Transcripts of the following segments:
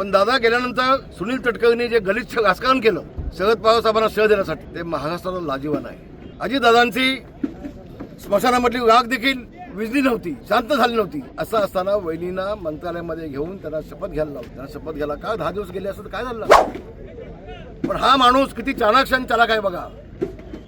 पण दादा गेल्यानंतर सुनील तटकरेंनी जे गलिच्छ राजकारण केलं शरद पवार साहेबांना शह देण्यासाठी ते महाराष्ट्राला लाजीवान आहे. अजितदादांची स्मशानामधली राग देखील विजली नव्हती शांत झाली नव्हती. असं असताना वहिनींना मंत्रालयामध्ये घेऊन त्यांना शपथ घ्यायला लावलं. त्यांना शपथ घ्यायला का दहा दिवस गेले असं काय झालं? पण हा माणूस किती चाणाक्ष आणि चालाक आहे बघा.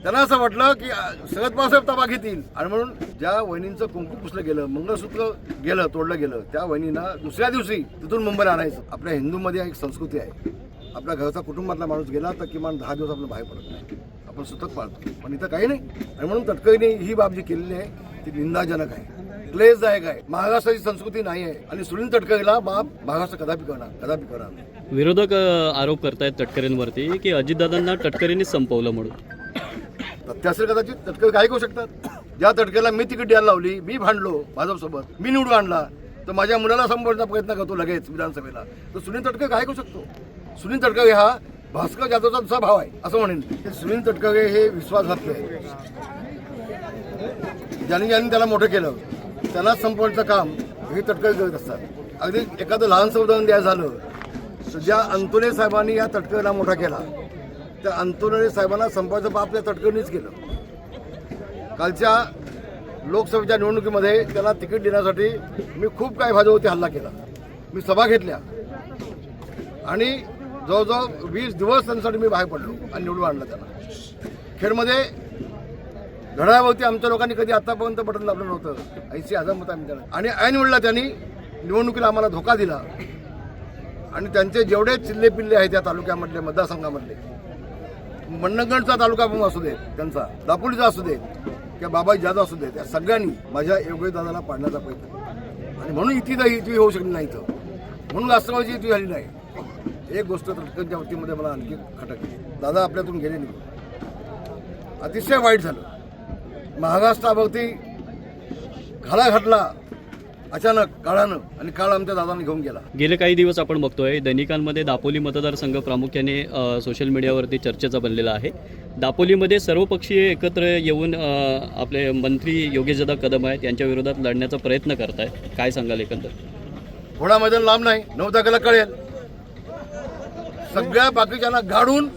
त्यांना असं वाटलं की अ, शरद ताबा घेतील. आणि म्हणून ज्या वहिनींचं कुंकू पुसलं गेलं मंगळसूत्र गेलं तोडलं गेलं त्या वहिनींना दुसऱ्या दिवशी तिथून मुंबईला आणायचं. आपल्या हिंदूमध्ये एक संस्कृती आहे. आपल्या घरचा कुटुंबातला माणूस गेला तर किमान दहा दिवस आपलं बाहेर पडत नाही. आपण सुतक पाळतो. पण इथं काही नाही. आणि म्हणून तटकरीने ही बाब जी केलेली आहे ती निंदाजनक आहे. क्लेशदायक आहे. महाराष्ट्राची संस्कृती नाही आहे. आणि सुनील तटकरीला बाब महाराष्ट्र कदापि करणार कदापि करणार विरोधक आरोप करतायत तटकरेंवरती की अजितदादांना तटकरेंनी संपवलं म्हणून. तर असेल कदाचित तटकरे काय करू शकतात. ज्या तटकेला मी तिकीट द्यायला लावली मी भांडलो भाजपसोबत मी निवडून आणला तर माझ्या मुलाला संपवण्याचा प्रयत्न करतो लगेच विधानसभेला. तर सुनील तटकरे काय करू शकतो. सुनील तटकरे हा भास्कर जाधवचा दुसरा भाव आहे असं म्हणेन. सुनील तटकरे हे विश्वासघात ज्यांनी ज्यांनी त्याला मोठं केलं त्याला संपवण्याचं काम हे तटकरे करत असतात. अगदी एखादं लहानसं उदाहरण द्यायचं झालं तर ज्या अंतोले साहेबांनी या तटकरेला मोठा केला त्या अंतोले साहेबांना संपायचं बाप त्या तटकणीच केलं. कालच्या लोकसभेच्या निवडणुकीमध्ये त्याला तिकीट देण्यासाठी मी खूप काही भाजपवरती हल्ला केला. मी सभा घेतल्या. आणि जवळजवळ वीस दिवस त्यांच्यासाठी मी बाहेर पडलो आणि निवडून आणलं त्याला खेडमध्ये घड्याळावरती आमच्या लोकांनी कधी आतापर्यंत बटन दाबलं नव्हतं. ऐंशी हजार मत आम्ही त्याला आणि ऐन वेळेला त्यांनी निवडणुकीला आम्हाला धोका दिला. आणि त्यांचे जेवढे चिल्ले पिल्ले आहेत त्या तालुक्यामधले मतदारसंघामधले मंडणगडचा तालुका पण असू देत त्यांचा. दापोलीचा असू देत किंवा बाबाई जाधव असू देत या सगळ्यांनी माझ्या योग्य दादाला पाडण्याचा प्रयत्न आणि म्हणून इथे ही इथे होऊ शकली नाही इथं. म्हणून राष्ट्रवादी इथे झाली नाही. एक गोष्ट तटकरच्या वतीमध्ये मला आणखी खटकली दादा आपल्यातून गेले नाही. अतिशय वाईट झालं. महाराष्ट्राभोवती घाला घातला अचानक काळानं आणि काळ आमच्या दादाने घेऊन गेला. गेले काही दिवस आपण बघतोय दैनिकांमध्ये दापोली मतदारसंघ प्रामुख्याने सोशल मीडियावरती चर्चेचा बनलेला आहे. दापोलीमध्ये सर्वपक्षीय एकत्र येऊन आपले मंत्री योगेशदादा कदम आहेत यांच्या विरोधात लढण्याचा प्रयत्न करतायत. काय सांगाल एकंदर? घोडा मैदान लांब नाही नऊ तारखेला कळेल. सगळ्या बाकीच्यांना गाडून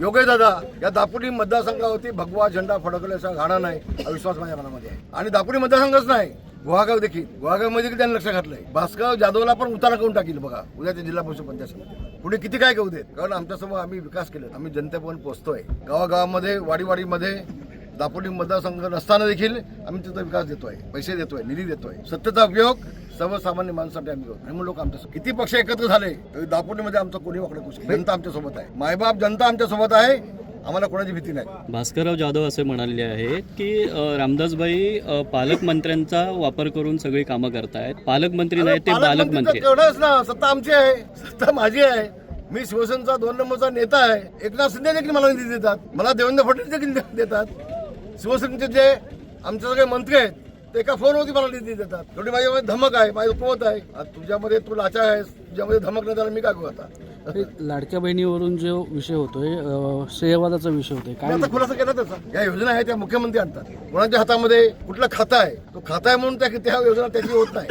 योगे दादा या दापोली मतदारसंघावरती भगवा झेंडा फडकल्याचा गाणा नाही हा विश्वास माझ्या मनामध्ये आहे. आणि दापोली मतदारसंघच नाही. गुहागाव देखील. गुहागावमध्ये देखील त्यांनी लक्ष घातलंय. भास्कर जाधवला पण उतारा करून टाकील बघा. उद्याच्या जिल्हा परिषद पंचायत पुढे किती काय करू देत? कारण आमच्यासमोर आम्ही विकास केला आम्ही जनतेपर्यंत पोहोचतोय. गावागावामध्ये वाडीवाडीमध्ये दापोली मतदारसंघ नसताना देखील आम्ही तिथं विकास देतोय. पैसे देतोय निधी देतोय. सत्तेचा उपयोग सर्वसामान्य माणसासाठी आम्ही करतो आणि मग लोक आमच्या किती पक्ष एकत्र झाले तरी दापोलीमध्ये आमचं कोणी वाकडं करू जनता आमच्यासोबत आहे. मायबाप जनता आमच्यासोबत आहे. आम्हाला कोणाची भीती नाही. भास्करराव जाधव असे म्हणाले आहेत की रामदासबाई पालकमंत्र्यांचा वापर करून सगळी कामं करतायत. पालकमंत्री नाही ते पालकमंत्री. तेवढंच ना सत्ता आमची आहे सत्ता माझी आहे. मी शिवसेनेचा दोन नंबरचा नेता आहे. एकनाथ शिंदे देखील मला निधी देतात. मला देवेंद्र फडणवीस देखील देतात. शिवसेनेचे जे आमचे सगळे मंत्री आहेत ते एका फोनवरती मला निधी देतात. तेवढी माझ्यामध्ये धमक आहे माझी कुवत आहे. तुझ्यामध्ये तू लाचा आहेस तुझ्यामध्ये धमक नाही त्याला मी काय करू आता? लाडक्या बहिणीवरून जो विषय होतोय अं, श्रेयवादाचा विषय होतोय काय आता खुलासा केला त्याचा. या योजना आहेत त्या मुख्यमंत्री आणतात. कोणाच्या हातामध्ये कुठलं खातं आहे तो खाता आहे म्हणून त्या त्या योजना त्याची होत नाही.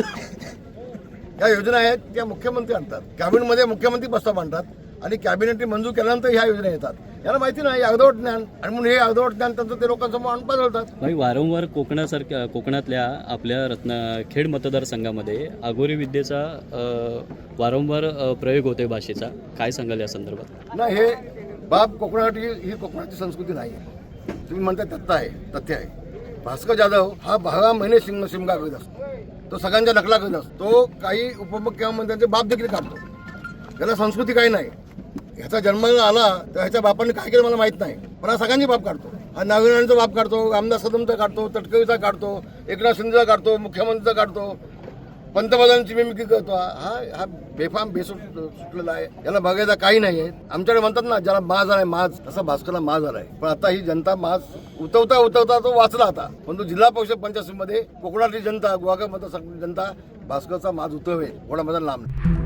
या योजना आहेत त्या मुख्यमंत्री आणतात. कॅबिनेटमध्ये मुख्यमंत्री प्रस्ताव मांडतात आणि कॅबिनेटने मंजूर केल्यानंतर ह्या योजना येतात. याला माहिती नाही अर्धवट ज्ञान. आणि म्हणून हे अर्धवट ज्ञान त्यांचं ते लोकांसमोर आणून पाजवतात भाई वारंवार कोकणासारख्या कोकणातल्या आपल्या रत्न खेड मतदारसंघामध्ये आगोरी विद्येचा अ, वारंवार अ, प्रयोग होतोय भाषेचा. काय सांगाल या संदर्भात? नाही हे बाप कोकणासाठी ही कोकणाची संस्कृती नाही. आहे तुम्ही म्हणता तथ्य आहे तथ्य आहे. भास्कर जाधव हा बारा महिने शिंग शिमगा करीत असतो. तो सगळ्यांच्या नकला करीत असतो. तो काही उपमुख्यमंत्र्यांचे बाप देखील काढतो. त्याला संस्कृती काही नाही. ह्याचा जन्म आला तर ह्याच्या बापाने काय केलं मला माहीत नाही. पण हा सगळ्यांची बाप काढतो. हा नागरिकांचा बाप काढतो रामदास कदमचा काढतो तटकवीचा काढतो एकनाथ शिंदेचा काढतो मुख्यमंत्रीचा काढतो पंतप्रधानांची मिमिक्री करतो. हा हा बेफाम बेसूट सुटलेला आहे. याला बघायचा काही नाही आहे. आमच्याकडे म्हणतात ना ज्याला माज आलाय माज. असा भास्करला माज आलाय. पण आता ही जनता माज उतवता उतवता तो वाचला आता. पण तो जिल्हा परिषद पंचायत मध्ये कोकणातली जनता गुहागर मतदारसंघातली जनता भास्करचा माज उतरवेल. कोणामध्ये लांब. नाही.